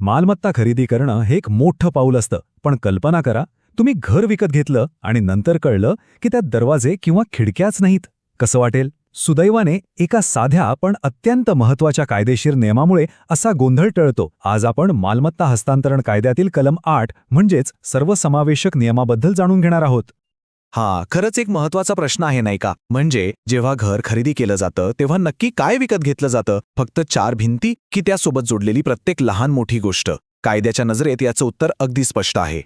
मालमत्ता खरेदी करणं हे एक मोठं पाऊल असतं. पण कल्पना करा तुम्ही घर विकत घेतलं आणि नंतर कळलं की त्यात दरवाजे किंवा खिडक्याच नाहीत. कसं वाटेल? सुदैवाने एका साध्या पण अत्यंत महत्त्वाच्या कायदेशीर नियमामुळे असा गोंधळ टळतो. आज आपण मालमत्ता हस्तांतरण कायद्यातील कलम आठ म्हणजेच सर्वसमावेशक नियमाबद्दल जाणून घेणार आहोत. हा खरंच एक महत्त्वाचा प्रश्न आहे नाही का? म्हणजे जेव्हा घर खरेदी केलं जातं तेव्हा नक्की काय विकत घेतलं जातं? फक्त चार भिंती की त्यासोबत जोडलेली प्रत्येक लहान मोठी गोष्ट? कायद्याच्या नजरेत याचं उत्तर अगदी स्पष्ट आहे.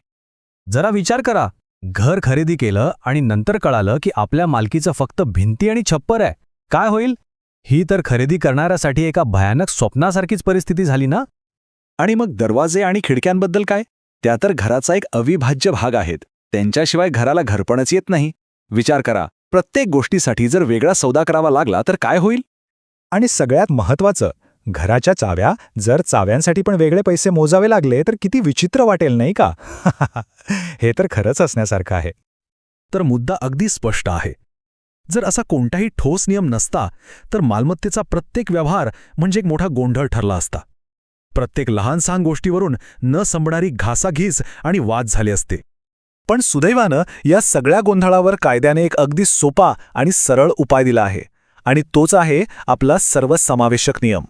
जरा विचार करा. घर खरेदी केलं आणि नंतर कळालं की आपल्या मालकीचं फक्त भिंती आणि छप्पर आहे. काय होईल? ही तर खरेदी करणाऱ्यासाठी एका भयानक स्वप्नासारखीच परिस्थिती झाली ना? आणि मग दरवाजे आणि खिडक्यांबद्दल काय? त्या तर घराचा एक अविभाज्य भाग आहेत. त्यांच्याशिवाय घराला घरपणच येत नाही. विचार करा प्रत्येक गोष्टीसाठी जर वेगळा सौदा करावा लागला तर काय होईल? आणि सगळ्यात महत्वाचं घराच्या चाव्या जर चाव्यांसाठी पण वेगळे पैसे मोजावे लागले तर किती विचित्र वाटेल नाही का? हे तर खरंच असण्यासारखं आहे. तर मुद्दा अगदी स्पष्ट आहे. जर असा कोणताही ठोस नियम नसता तर मालमत्तेचा प्रत्येक व्यवहार म्हणजे एक मोठा गोंधळ ठरला असता. प्रत्येक लहानसहान गोष्टीवरून न संपणारी घासाघीस आणि वाद झाले असते. पण सुदैवानं या सगळ्या गोंधळावर कायद्याने एक अगदी सोपा आणि सरळ उपाय दिला आहे. आणि तोच आहे आपला सर्वसमावेशक नियम.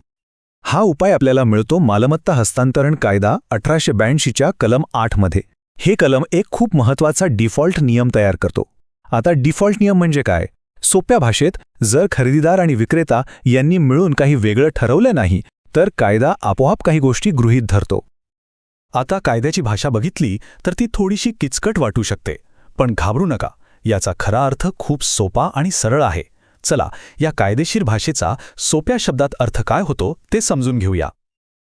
हा उपाय आपल्याला मिळतो मालमत्ता हस्तांतरण कायदा अठराशे ब्याऐंशीच्या कलम आठमध्ये हे कलम एक खूप महत्त्वाचा डिफॉल्ट नियम तयार करतो. आता डिफॉल्ट नियम म्हणजे काय? सोप्या भाषेत जर खरेदीदार आणि विक्रेता यांनी मिळून काही वेगळं ठरवलं नाही तर कायदा आपोआप काही गोष्टी गृहीत धरतो. आता कायद्याची भाषा बघितली तर ती थोडीशी किचकट वाटू शकते. पण घाबरू नका. याचा खरा अर्थ खूप सोपा आणि सरळ आहे. चला या कायदेशीर भाषेचा सोप्या शब्दात अर्थ काय होतो ते समजून घेऊया.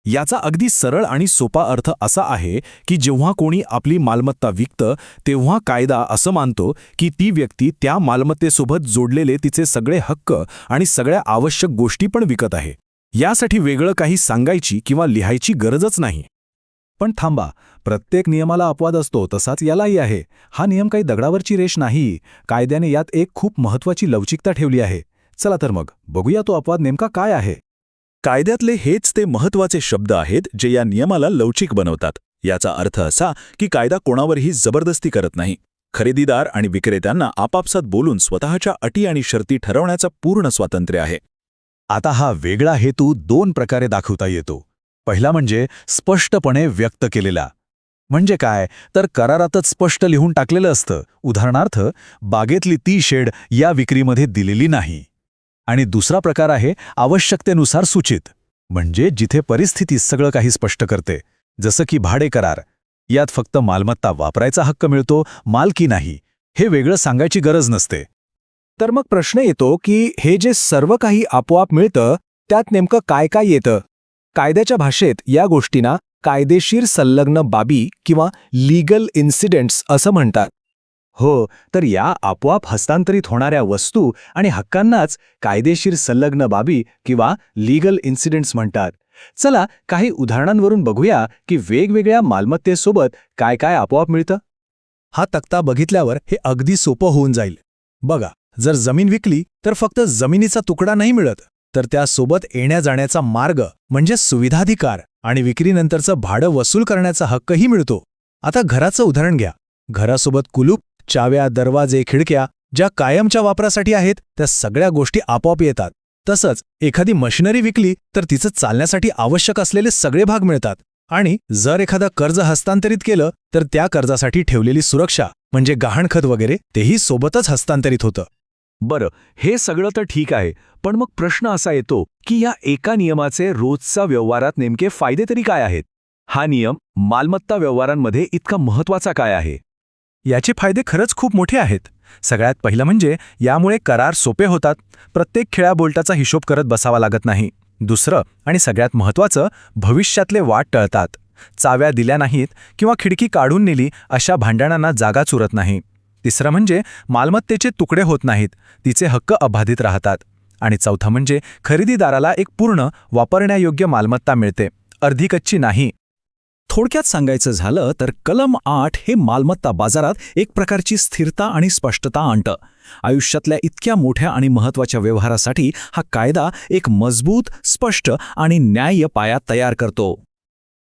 याचा अगदी सरळ आणि सोपा अर्थ असा आहे की जेव्हा कोणी आपली मालमत्ता विकतं तेव्हा कायदा असं मानतो की ती व्यक्ती त्या मालमत्तेसोबत जोडलेले तिचे सगळे हक्क आणि सगळ्या आवश्यक गोष्टी पण विकत आहे. यासाठी वेगळं काही सांगायची किंवा लिहायची गरजच नाही. पण थांबा प्रत्येक नियमाला अपवाद असतो तसाच यालाही आहे. हा नियम काही दगडावरची रेष नाही कायद्याने यात एक खूप महत्वाची लवचिकता ठेवली आहे. चला तर मग बघूया तो अपवाद नेमका काय आहे. कायद्यातले हेच ते महत्त्वाचे शब्द आहेत जे या नियमाला लवचिक बनवतात. याचा अर्थ असा की कायदा कोणावरही जबरदस्ती करत नाही. खरेदीदार आणि विक्रेत्यांना आपापसात बोलून स्वतःच्या अटी आणि शर्ती ठरवण्याचं पूर्ण स्वातंत्र्य आहे. आता हा वेगळा हेतू दोन प्रकारे दाखवता येतो. पहिला म्हणजे स्पष्टपणे व्यक्त केलेला. म्हणजे काय? तर करारातच स्पष्ट लिहून टाकलेलं असतं. उदाहरणार्थ बागेतली ती शेड या विक्रीमध्ये दिलेली नाही. आणि दुसरा प्रकार आहे आवश्यकतेनुसार सूचित. म्हणजे जिथे परिस्थिती सगळं काही स्पष्ट करते. जसं की भाडे करार. यात फक्त मालमत्ता वापरायचा हक्क मिळतो मालकी नाही. हे वेगळं सांगायची गरज नसते. तर मग प्रश्न येतो की हे जे सर्व काही आपोआप मिळतं त्यात नेमकं काय काय येतं? कायद्याच्या भाषेत या गोष्टींना कायदेशीर संलग्न बाबी किंवा लीगल इन्सिडेंट्स असं म्हणतात. हो तर या आपोआप हस्तांतरित होणाऱ्या वस्तू आणि हक्कांनाच कायदेशीर संलग्न बाबी किंवा लीगल इन्सिडेंट्स म्हणतात. चला काही उदाहरणांवरून बघूया की वेगवेगळ्या मालमत्तेसोबत काय काय आपोआप मिळतं. हा तक्ता बघितल्यावर हे अगदी सोपं होऊन जाईल. बघा जर जमीन विकली तर फक्त जमिनीचा तुकडा नाही मिळत. तर त्यासोबत येण्या जाण्याचा मार्ग म्हणजे सुविधाधिकार आणि विक्रीनंतरचं भाडं वसूल करण्याचा हक्कही मिळतो. आता घराचं उदाहरण घ्या. घरासोबत कुलूप चाव्या दरवाजे खिडक्या ज्या कायमच्या वापरासाठी आहेत त्या सगळ्या गोष्टी आपोआप येतात. तसंच एखादी मशिनरी विकली तर तिचं चालण्यासाठी आवश्यक असलेले सगळे भाग मिळतात. आणि जर एखादा कर्ज हस्तांतरित केलं तर त्या कर्जासाठी ठेवलेली सुरक्षा म्हणजे गहाणखत वगैरे तेही सोबतच हस्तांतरित होतं. बरं हे सगळं तर ठीक आहे पण मग प्रश्न असा येतो की या एका नियमाचे रोजच्या व्यवहारात नेमके फायदे तरी काय आहेत? हा नियम मालमत्ता व्यवहारांमध्ये इतका महत्त्वाचा काय आहे? याचे फायदे खरंच खूप मोठे आहेत. सगळ्यात पहिलं म्हणजे यामुळे करार सोपे होतात प्रत्येक खेळ्याबोल्टाचा हिशोब करत बसावा लागत नाही. दुसरं आणि सगळ्यात महत्त्वाचं भविष्यातले वाट टळतात. चाव्या दिल्या नाहीत किंवा खिडकी काढून नेली अशा भांडणांना जागा चुरत नाही. तिसरं म्हणजे मालमत्तेचे तुकडे होत नाहीत तिचे हक्क अबाधित राहतात. आणि चौथं म्हणजे खरेदीदाराला एक पूर्ण वापरण्यायोग्य मालमत्ता मिळते अर्धी कच्ची नाही. थोडक्यात सांगायचं झालं तर कलम आठ हे मालमत्ता बाजारात एक प्रकारची स्थिरता आणि स्पष्टता आणतं. आयुष्यातल्या इतक्या मोठ्या आणि महत्त्वाच्या व्यवहारासाठी हा कायदा एक मजबूत स्पष्ट आणि न्याय्य पाया तयार करतो.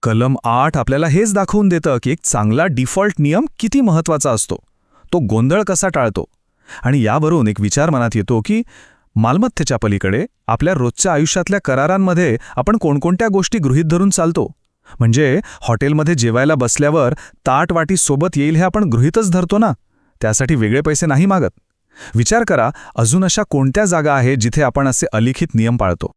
कलम आठ आपल्याला हेच दाखवून देतं की एक चांगला डिफॉल्ट नियम किती महत्त्वाचा असतो. तो गोंधळ कसा टाळतो? आणि यावरून एक विचार मनात येतो की मालमत्तेच्या पलीकडे आपल्या रोजच्या आयुष्यातल्या करारांमध्ये आपण कोणकोणत्या गोष्टी गृहीत धरून चालतो? म्हणजे हॉटेलमध्ये जेवायला बसल्यावर ताट वाटी सोबत येईल हे आपण गृहीतच धरतो ना? त्यासाठी वेगळे पैसे नाही मागत. विचार करा अजून अशा कोणत्या जागा आहेत जिथे आपण असे अलिखित नियम पाळतो?